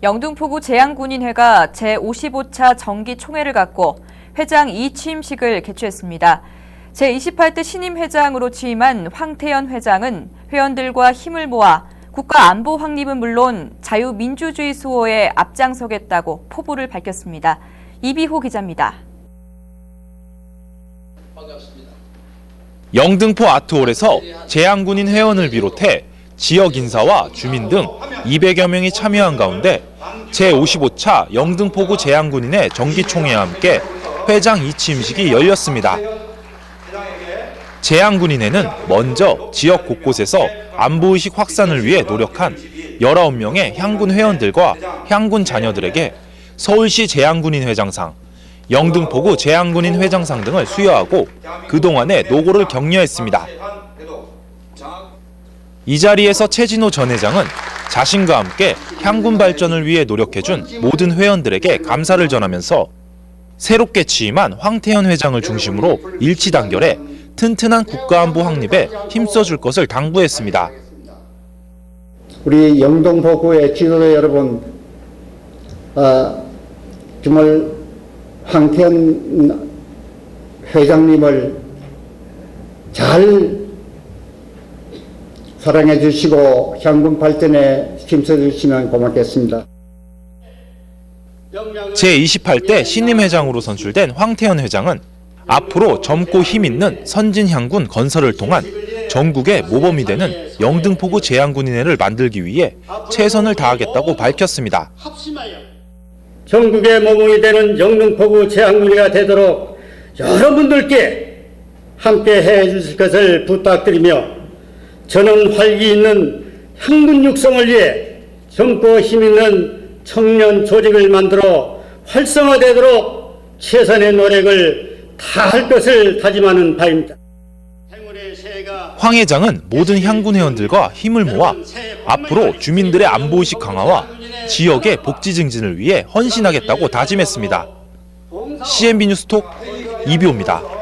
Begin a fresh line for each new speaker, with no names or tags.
영등포구 재향군인회가 제55차 정기총회를 갖고 회장 이취임식을 개최했습니다. 제28대 신임 회장으로 취임한 황태현 회장은 회원들과 힘을 모아 국가 안보 확립은 물론 자유민주주의 수호에 앞장서겠다고 포부를 밝혔습니다. 이비호 기자입니다.
영등포 아트홀에서 재향군인 회원을 비롯해 지역 인사와 주민 등 200여 명이 참여한 가운데 제55차 영등포구 재향군인의 정기총회와 함께 회장 이취임식이 열렸습니다. 재향군인회는 먼저 지역 곳곳에서 안보의식 확산을 위해 노력한 19명의 향군 회원들과 향군 자녀들에게 서울시 재향군인 회장상, 영등포구 재향군인 회장상 등을 수여하고 그동안의 노고를 격려했습니다. 이 자리에서 최진호 전 회장은 자신과 함께 향군 발전을 위해 노력해준 모든 회원들에게 감사를 전하면서 새롭게 취임한 황태현 회장을 중심으로 일치 단결해 튼튼한 국가안보 확립에 힘써줄 것을 당부했습니다.
우리 영동포구의 지도자 여러분, 어, 정말 황태현 회장님을 잘 사랑해 주시고 향군 발전에 힘써 주시면 고맙겠습니다.
제28대 신임 회장으로 선출된 황태현 회장은 앞으로 젊고 힘 있는 선진 향군 건설을 통한 전국의 모범이 되는 영등포구 재향군인회를 만들기 위해 최선을 다하겠다고 밝혔습니다.
전국의 모범이 되는 영등포구 재향군이가 되도록 여러분들께 함께 해 주실 것을 부탁드리며 저는 활기 있는 향군 육성을 위해 젊고 힘 있는 청년 조직을 만들어 활성화되도록 최선의 노력을 다할 것을 다짐하는 바입니다.
황 회장은 모든 향군 회원들과 힘을 모아 앞으로 주민들의 안보의식 강화와 지역의 복지 증진을 위해 헌신하겠다고 다짐했습니다. CNB 뉴스톡 이비호입니다.